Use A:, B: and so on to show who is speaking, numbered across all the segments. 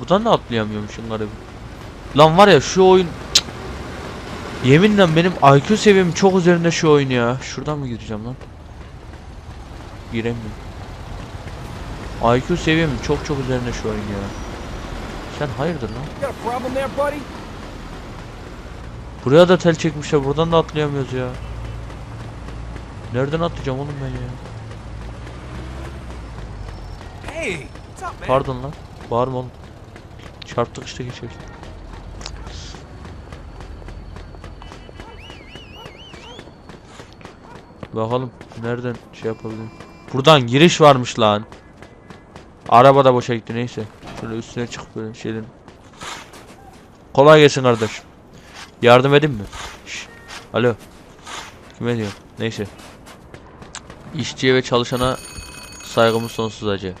A: Buradan da atlayamıyormuşum garip. Lan var ya şu oyun Cık. Yeminle benim IQ seviyem çok üzerinde şu oyun ya. Şuradan mı gireceğim lan? Giremiyorum. IQ seviyem çok çok üzerinde şu oyun ya. Sen hayırdır lan? Buraya da tel çekmişler. Buradan da atlayamıyoruz ya. Nereden atlayacağım oğlum ben ya? Pardon lan. Bağırma oğlum. Çarptık işte geçiyor. Bakalım nereden şey yapabilirim. Buradan giriş varmış lan. Araba da boşa gitti neyse. Şöyle üstüne çık böyle şeyden. Kolay gelsin kardeş. Yardım edeyim mi? Şş, Alo. Kime diyor? Neyse. İşçiye ve çalışana saygımız sonsuz acı.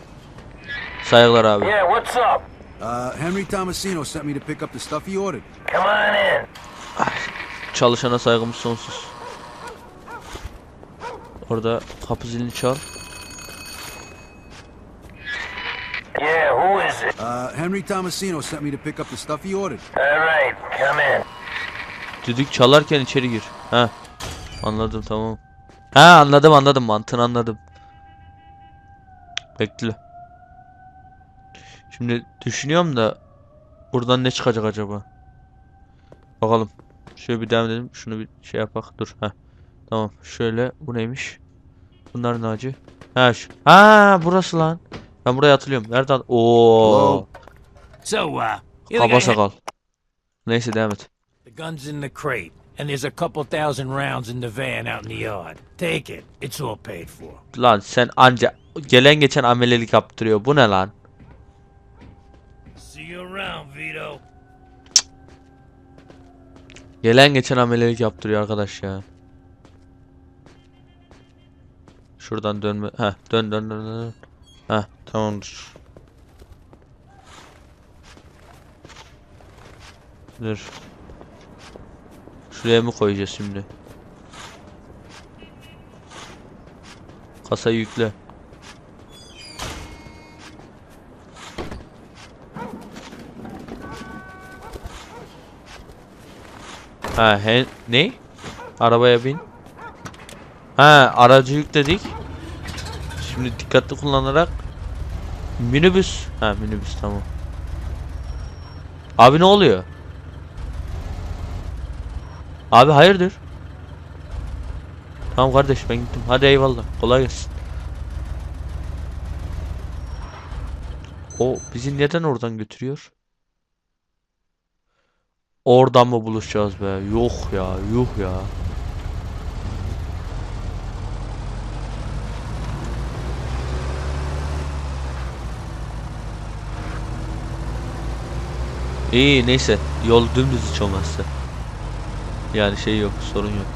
A: Saygılar abi.
B: Yeah, what's up?
C: Uh, Henry Tomasino sent me to pick up the stuff he ordered.
B: Come on in.
A: Çalışana saygımız sonsuz. Orada kapı zilini çal.
B: Yeah, who is it?
C: Uh, Henry Tomasino sent me to pick up the stuff he ordered.
B: All right, come in.
A: Düdük çalarken içeri gir. Ha. Anladım tamam. Ha anladım anladım mantığını anladım. Bekle. Şimdi düşünüyorum da buradan ne çıkacak acaba? Bakalım. Şöyle bir devam edelim. Şunu bir şey yapak. Dur. Ha. Tamam. Şöyle bu neymiş? Bunlar ne acı? Ha şu. Ha burası lan. Ben buraya hatırlıyorum. Nerede? Oo.
D: So, uh,
A: Kaba sakal. Neyse devam et.
D: The gun's in the crate, and there's a couple thousand rounds in the van out in the yard. Take it. It's all paid for.
A: Lan sen anca gelen geçen amelelik yaptırıyor. Bu ne lan? Gelen geçen amelelik yaptırıyor arkadaş ya. Şuradan dönme. Heh, dön dön dön dön. Heh, tamamdır. Dur. Şuraya mı koyacağız şimdi? Kasayı yükle. Ha he ne? Arabaya bin. Ha aracı yükledik. Şimdi dikkatli kullanarak minibüs. Ha minibüs tamam. Abi ne oluyor? Abi hayırdır? Tamam kardeş ben gittim. Hadi eyvallah. Kolay gelsin. O bizi neden oradan götürüyor? Oradan mı buluşacağız be? Yok ya, yuh ya. İyi neyse yol dümdüz hiç olmazsa. Yani şey yok sorun yok.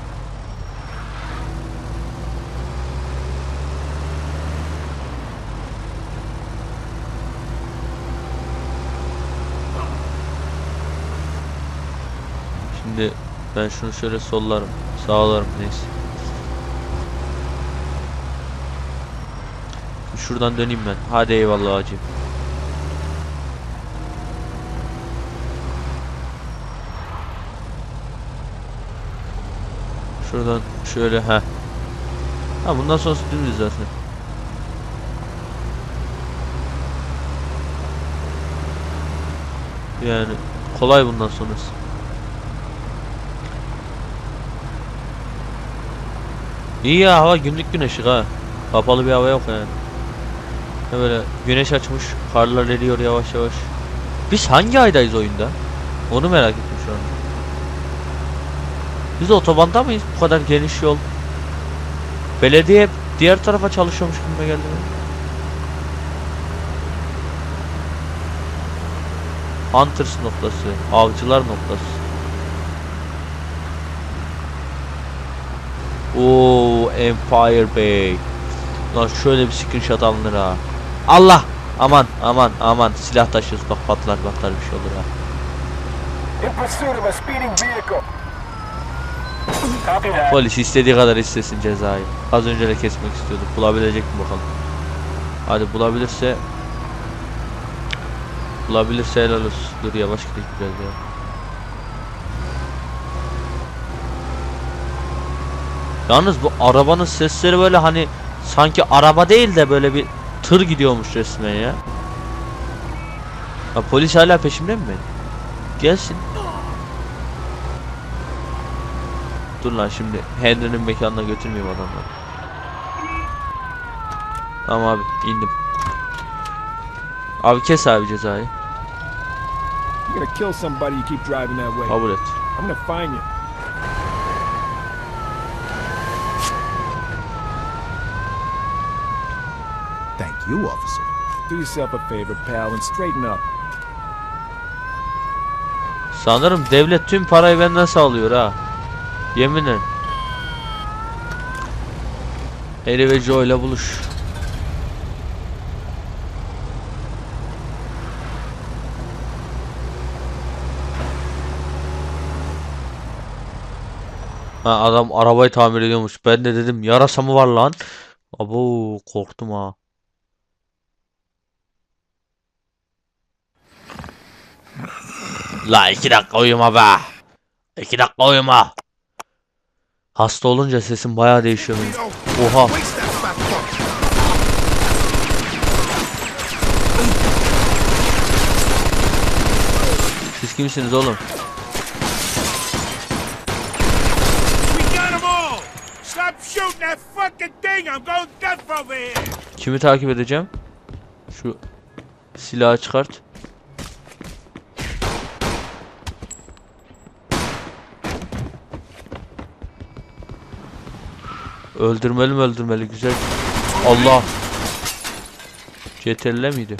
A: Şimdi ben şunu şöyle sollarım. Sağlarım neyse. Şuradan döneyim ben. Hadi eyvallah hacı. Şuradan şöyle ha. Ha bundan sonrası dümdüz zaten. Yani kolay bundan sonrası. İyi ya hava günlük gün ışık ha. Kapalı bir hava yok yani. Böyle güneş açmış, karlar eriyor yavaş yavaş. Biz hangi aydayız oyunda? Onu merak ettim şu an. Biz otobanda mıyız? Bu kadar geniş yol. Belediye hep diğer tarafa çalışıyormuş gibi geldi. Hunters noktası, avcılar noktası. Oo Empire Bay. Lan şöyle bir screenshot alınır ha. Allah! Aman aman aman silah taşıyoruz bak patlar patlar bir şey olur ha. Polis istediği kadar istesin cezayı. Az önce de kesmek istiyordu. Bulabilecek mi bakalım. Hadi bulabilirse Bulabilirse helal olsun. Dur yavaş gidelim biraz ya. Yalnız bu arabanın sesleri böyle hani sanki araba değil de böyle bir tır gidiyormuş resmen ya. Ha, polis hala peşimde mi benim? Gelsin. Dur lan şimdi Henry'nin mekanına götürmeyeyim adamları. Tamam abi indim. Abi kes abi cezayı.
B: You're gonna kill somebody you keep driving that way.
A: Kabul et.
B: I'm gonna find you.
C: Officer.
B: Do yourself a favor, pal, and straighten up.
A: Sanırım devlet tüm parayı benden sağlıyor ha. Yeminle. Harry ve Joe ile buluş. Ha adam arabayı tamir ediyormuş. Ben de dedim yarasa mı var lan? Abo korktum ha. La iki dakika uyuma be. İki dakika uyuma. Hasta olunca sesim bayağı değişiyor. Oha. Siz kimsiniz oğlum? Kimi takip edeceğim? Şu silahı çıkart. Öldürmeli mi öldürmeli güzel. Allah. CTRL miydi?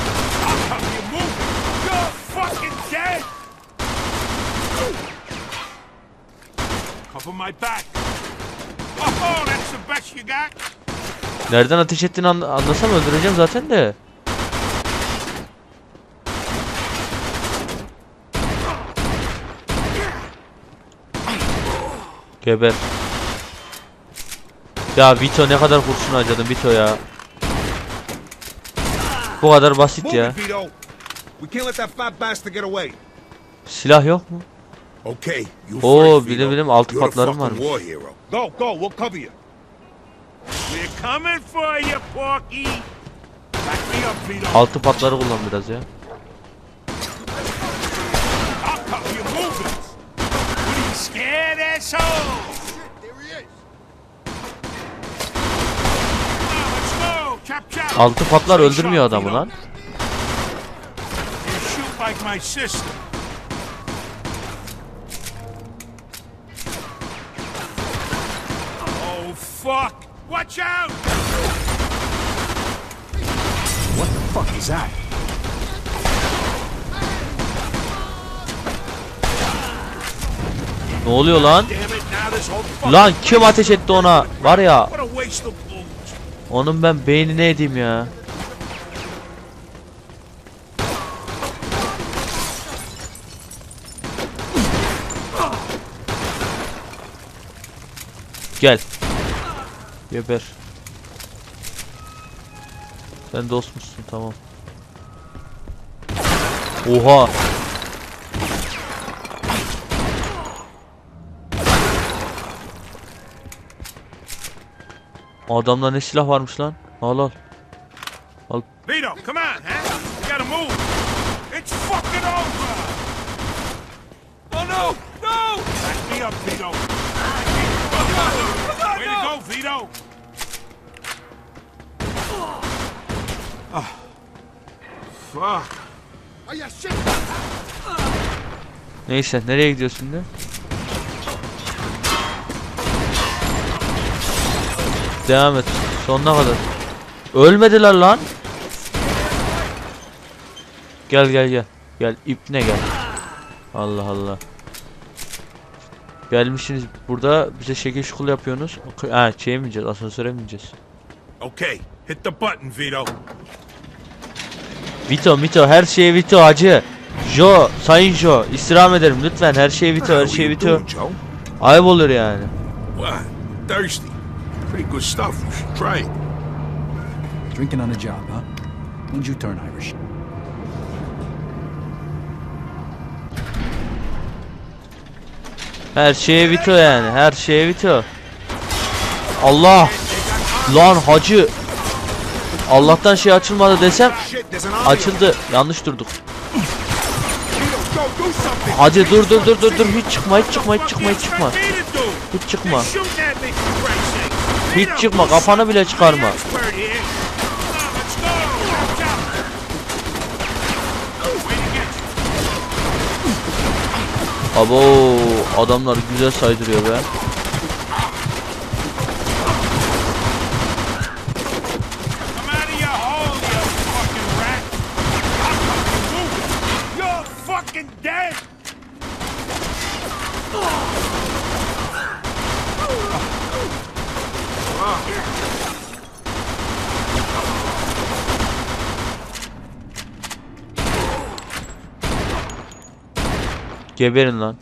A: Nereden ateş ettiğini an- anlasam öldüreceğim zaten de. Geber. Ya Vito ne kadar kurşun harcadın Vito ya. Bu kadar basit ya. Silah yok mu?
E: Okay,
A: Oo,
E: Vito.
A: benim altı patlarım
E: hero. Go, go, we'll cover you.
D: We're coming for you, Porky!
A: Altı patları kullan biraz ya.
D: I'll cover your movements. What are you scared, asshole? Come on, let's go. Chop, chop.
A: Altı patlar öldürmüyor adamı lan.
D: Fuck! Watch out!
B: What the fuck is that?
A: Ne oluyor lan? Lan kim ateş etti ona? Var ya
D: What a waste of bullets.
A: Onun ben beynine edeyim ya. Gel. Geber. Sen dost musun? Tamam. Oha. Adamda ne silah varmış lan? Al al.
D: Vito, come on, huh? We gotta move. It's fucking over. Oh no, no! Back me up, Vito. Way to go, Vito. Ah. Fuck.
A: Neyse nereye gidiyorsun şimdi? Devam et. Sonuna kadar. Ölmediler lan. Gel gel gel. Gel ipne gel. Allah Allah. Gelmişsiniz burada bize şekil şukul yapıyorsunuz. Ha şeye mi ineceğiz? Asansöre mi ineceğiz?
D: Okay, hit the button, Vito.
A: Vito Vito her şey Vito hacı. Jo sayın Jo istirham ederim lütfen her şey Vito her şey
E: you
A: Vito. Ayıp olur yani.
E: Thirsty. Pretty good stuff. You should try it.
C: Drinking on the job, huh? When'd you turn Irish?
A: Her şeye vito yani. Her şeye vito. Allah. Lan hacı. Allah'tan şey açılmadı desem açıldı. Yanlış durduk. Hacı dur dur dur dur dur hiç çıkma hiç çıkma hiç çıkma hiç çıkma. Hiç çıkma. Hiç çıkma kafanı bile çıkarma. Abo adamlar güzel saydırıyor be.
D: Come out of your hole, you fucking rat. You're fucking dead.
A: Geberin lan.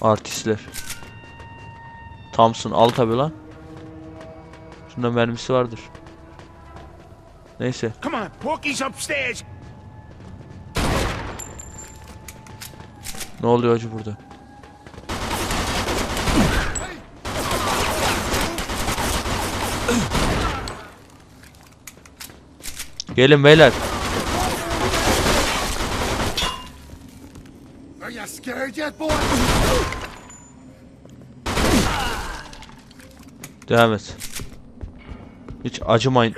A: Artistler. Thompson al tabi lan. Şunda mermisi vardır. Neyse.
D: Come on, Porky's upstairs.
A: Ne oluyor acı burada? Gelin beyler.
E: Are you scared yet, boy?
A: Devam et. Hiç acımayın.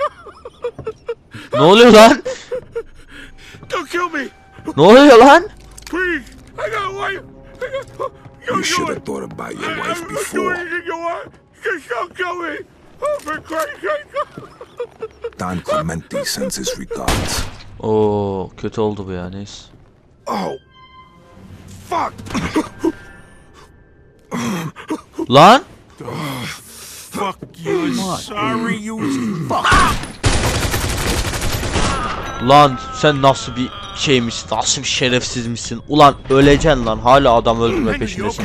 A: ne oluyor lan?
D: Don't kill me,
A: Ne oluyor lan?
D: please. I got a wife.
E: You should have thought about your wife before.
D: doing anything you want. Just don't kill me. Oh, for Christ's sake.
E: Don Clemente sends his regards.
A: Oo kötü oldu bu ya neyse.
E: Oh. Fuck.
A: Lan?
D: Fuck you. Sorry you.
A: Lan sen nasıl bir şeymişsin? Nasıl bir şerefsizmişsin? Ulan öleceksin lan. Hala adam öldürme peşindesin.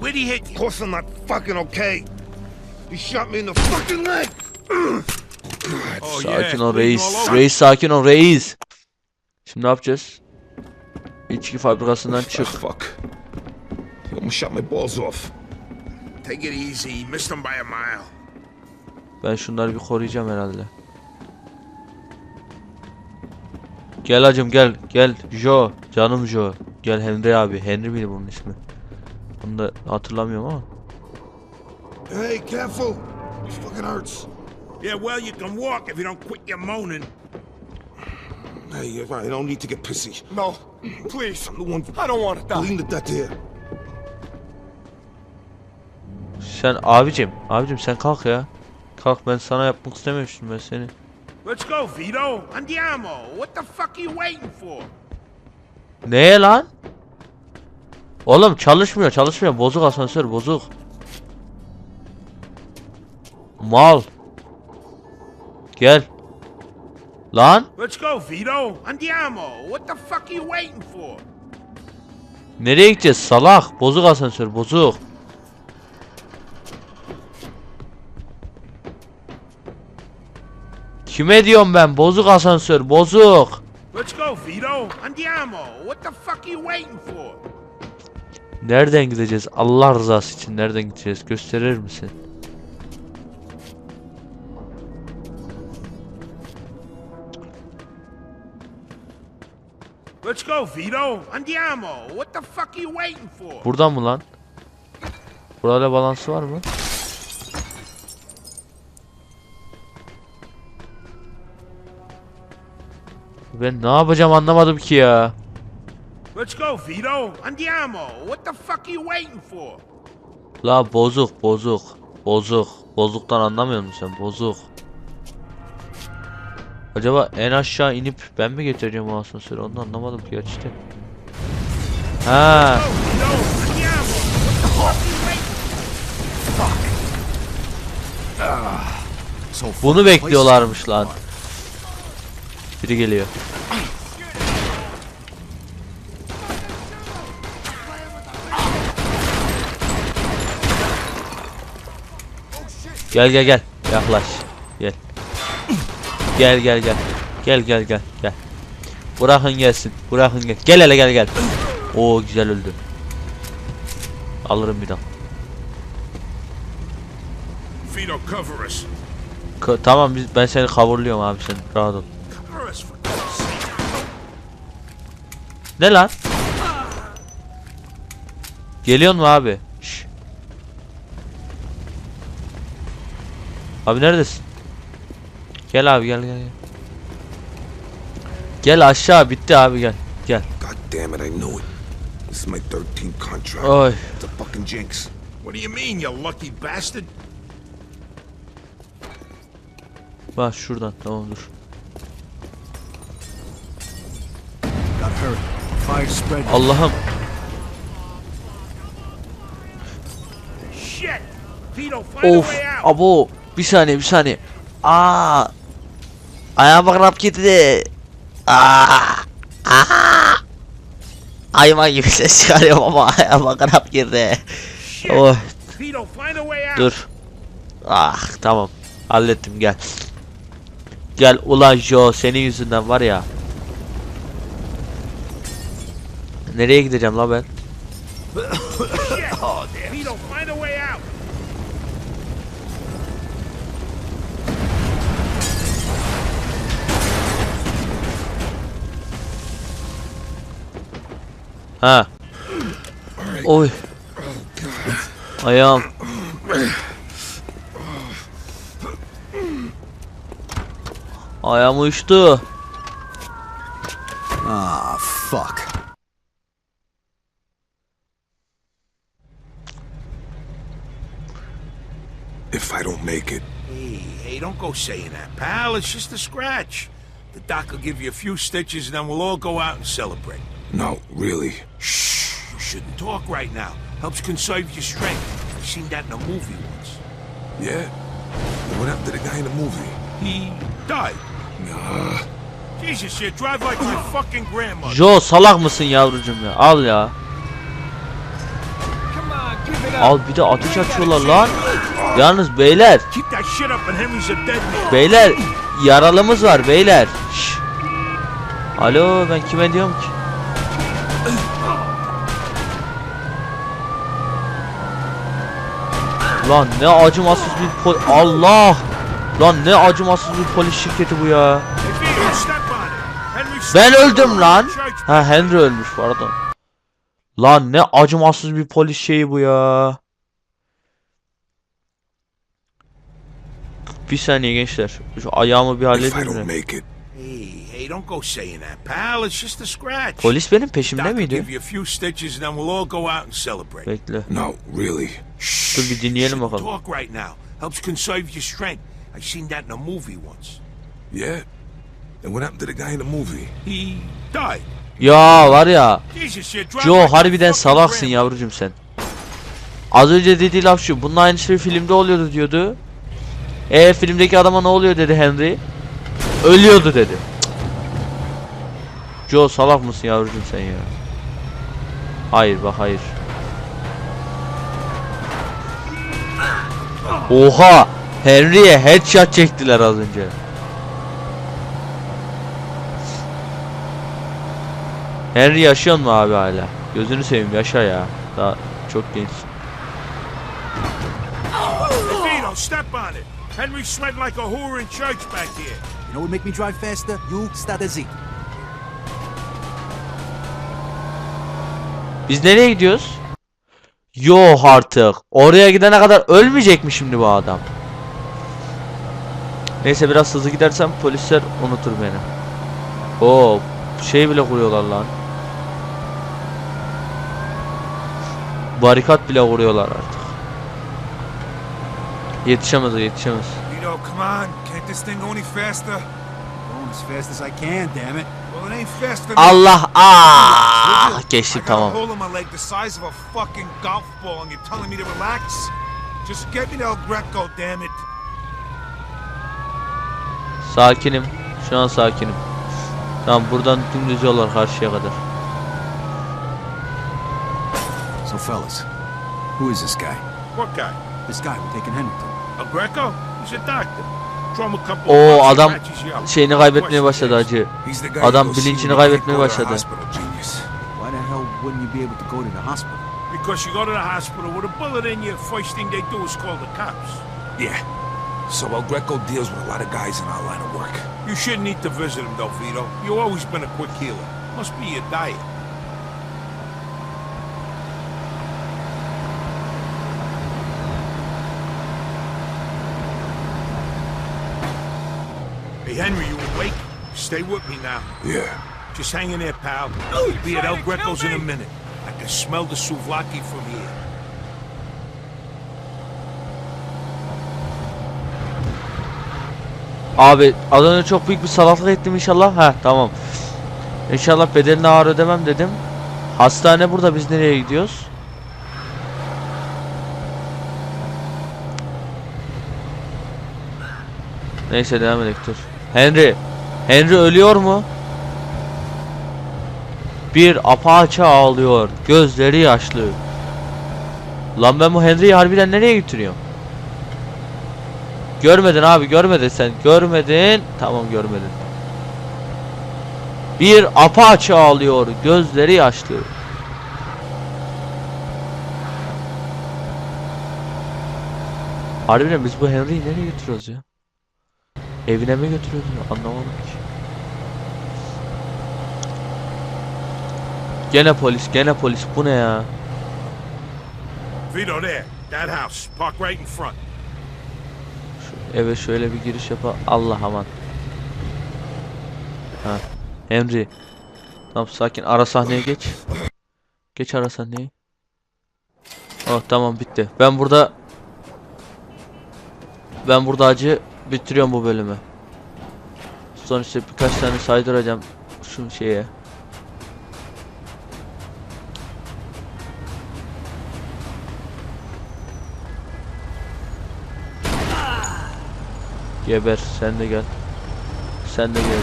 D: Where'd he hit
E: Of course I'm not fucking okay. He shot me in the fucking leg.
D: Oh,
A: Sakin ol reis. Reis sakin ol reis. Şimdi ne yapacağız? İçki fabrikasından çık.
E: Fuck. He almost shot my balls off.
D: Take it easy. Missed him by a mile.
A: Ben şunları bir koruyacağım herhalde. Gel hacım gel gel Joe canım Joe gel Henry abi Henry miydi bunun ismi Bunu da hatırlamıyorum ama
E: Hey, careful. This fucking hurts.
D: Yeah, well, you can walk if you don't quit your moaning.
E: Hey, you're right. I don't need to get pissy.
B: No, please.
E: I'm the one
B: I don't want to die.
E: bleeding to death here.
A: Sen abicim abicim sen kalk ya Kalk ben sana yapmak istememiştim ben seni
D: Let's go, Vito. Andiamo. What the fuck are you waiting for?
A: Neye lan? Oğlum çalışmıyor çalışmıyor bozuk asansör bozuk Mal Gel Lan
D: Let's go, Vito. Andiamo. What the fuck are you waiting for?
A: Nereye gideceğiz salak bozuk asansör bozuk Kime diyorum ben bozuk asansör bozuk
D: Let's go, Vito. Andiamo. What the fuck are you waiting for?
A: Nereden gideceğiz Allah rızası için nereden gideceğiz gösterir misin?
D: Let's go, Vito. Andiamo. What the fuck are you waiting for?
A: Buradan mı lan? Burada balansı var mı? Ben ne yapacağım anlamadım ki ya.
D: Let's go, Vito. Andiamo. What the fuck are you waiting for?
A: La bozuk bozuk. Bozuk. Bozuktan anlamıyor musun sen? Bozuk. Acaba en aşağı inip ben mi getireceğim o asansörü? Onu anlamadım ki gerçekten. Ha, bunu bekliyorlarmış lan. Biri geliyor. Gel gel gel. Yaklaş. Gel. Gel gel gel. Gel gel gel. Bırakın gelsin. Bırakın gel. Gel hele gel gel. Oo güzel öldü. alırım bir daha. Ka- tamam biz, ben seni coverlıyorum abi sen rahat ol. Ne lan? Geliyor mu abi? Şş. Abi neredesin? Gel abi gel gel gel. Gel aşağı bitti abi gel. Gel.
E: God damn it, I knew it. This is my 13th contract.
A: Oy.
E: It's a fucking jinx. What do you mean, you lucky bastard?
A: Bak şuradan tamam dur. Allah'ım. Of. Abo. Bir saniye bir saniye. Aa. Ayağıma krap girdi. Aa. Aa. Hayvan gibi ses çıkarıyorum ama ayağıma krap girdi. Oh dur. Ah tamam. Hallettim gel. Gel ulan Joe senin yüzünden var ya. Nereye gideceğim la ben? Ha. Oy. Ayağım. Ayağım uyuştu.
C: Ah, fuck.
E: If I don't make it,
D: Hey, hey, don't go saying that, pal. It's just a scratch. The doc will give you a few stitches and then we'll all go out and celebrate.
E: No, really.
D: Shh! You shouldn't talk right now. Helps conserve your strength. I've seen that in a movie once.
E: Yeah? What happened to the guy in the movie?
D: He died.
E: Nah.
D: Jesus, you drive like my fucking grandmother.
A: Joe salak mısın yavrucum ya? Al ya. Al bir de ateş açıyorlar lan. Yalnız beyler,
D: Keep that shit up and Henry's a dead man.
A: beyler yaralımız var beyler. Şş. Alo ben kime diyorum ki? Lan ne acımasız bir pol Allah! Lan ne acımasız bir polis şirketi bu ya. Ben öldüm lan. Ha Henry ölmüş pardon. Lan ne acımasız bir polis şeyi bu ya. Bir saniye gençler. Şu ayağımı bir halledeyim
D: Hey, don't go saying that, pal. It's just a scratch.
A: Polis benim peşimde miydi?
D: give you a few stitches and then we'll all go out and celebrate.
A: Bekle.
E: no, really.
D: Shh!
A: Dur bir dinleyelim bakalım.
D: Talk right now. Helps conserve your strength. I've seen that in a movie once.
E: Yeah? And what happened to the guy in the movie?
D: He died.
A: Ya var ya. Joe harbiden salaksın yavrucum sen. Az önce dediği laf şu. Bunun aynısı bir filmde oluyordu diyordu. E filmdeki adama ne oluyor dedi Henry. Ölüyordu dedi. Joe salak mısın yavrucum sen ya? Hayır bak hayır. Oha! Henry'e headshot çektiler az önce. Henry yaşıyor mu abi hala? Gözünü seveyim yaşa ya. Daha çok
D: step on it. Henry like a whore in church back here.
C: You know what make me drive faster? You start Z.
A: Biz nereye gidiyoruz? Yo artık. Oraya gidene kadar ölmeyecek mi şimdi bu adam? Neyse biraz hızlı gidersem polisler unutur beni. Oo şey bile kuruyorlar lan. Barikat bile kuruyorlar artık. Yetişemez yetişemez.
D: Vito, come on. Can't this thing go any faster?
C: Going as fast as I can, damn it.
A: Allah
D: I
A: geçtim
D: a
A: tamam.
D: hole in my leg the size of a fucking golf ball, and you're telling me to relax? Just get me to El Greco, damn it.
A: Sakinim. Şu an sakinim. Tamam buradan dümdüz yol var karşıya kadar.
C: So, fellas, who is this guy?
D: What guy?
C: This guy we're taking Henry to.
D: El Greco? He's a doctor. Of
A: adam şeyini kaybetmeye başladı acı. Adam bilincini kaybetmeye başladı.
D: Because you go to the hospital with a bullet in you, first thing they do is call the cops.
E: Yeah. So El Greco deals with a lot of guys in our line of work.
D: You shouldn't need to visit him, though, Vito. You've always been a quick healer. Must be your diet. Hey, Henry, you awake? Stay with me now.
E: Yeah.
D: Just hang in there, pal. We'll be at El Greco's in a minute. I can smell the souvlaki from here.
A: Abi az önce çok büyük bir salaklık ettim inşallah. Ha tamam. İnşallah bedelini ağır ödemem dedim. Hastane burada biz nereye gidiyoruz? Neyse devam edelim dur. Henry. Henry ölüyor mu? Bir apaçı ağlıyor. Gözleri yaşlı. Lan ben bu Henry'yi harbiden nereye götürüyorum? Görmedin abi görmedin sen görmedin tamam görmedin Bir apaçı ağlıyor gözleri yaşlı Harbiden biz bu Henry'yi nereye götürüyoruz ya Evine mi götürüyoruz ya anlamadım ki Gene polis gene polis bu ne ya
D: Vito, there. That house. Park right in front.
A: Eve şöyle bir giriş yapa Allah aman. Ha. Henry. Tamam sakin ara sahneye geç. Geç ara sahneyi. Oh tamam bitti. Ben burada ben burada acı bitiriyorum bu bölümü. Sonuçta birkaç tane saydıracağım şu şeye. Geber sen de gel. Sen de gel.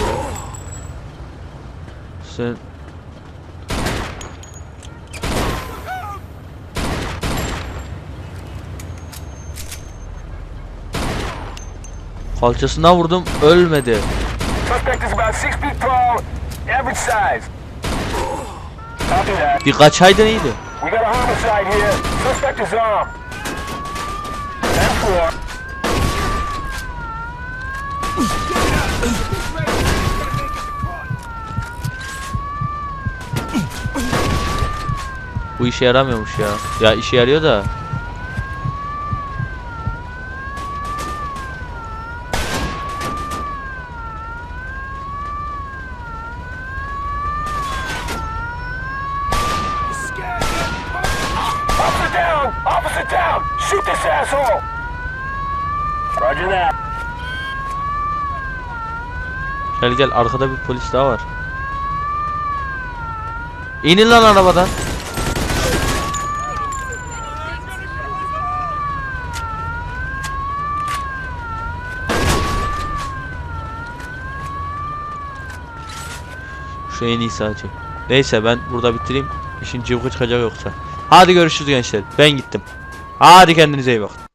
A: Sen Kalçasından vurdum ölmedi.
B: Suspect is about six feet tall, average size. Copy that.
A: Bir kaçaydın iyiydi.
B: We got a homicide here. Suspect is armed. Ten four.
A: Bu işe yaramıyormuş ya. Ya işe yarıyor da.
B: Officer down! Officer down! Shoot this asshole! Roger that.
A: Gel gel arkada bir polis daha var. İnin lan arabadan. Şu en iyisi acı. Neyse ben burada bitireyim. İşin cıvkı çıkacak yoksa. Hadi görüşürüz gençler. Ben gittim. Hadi kendinize iyi bakın.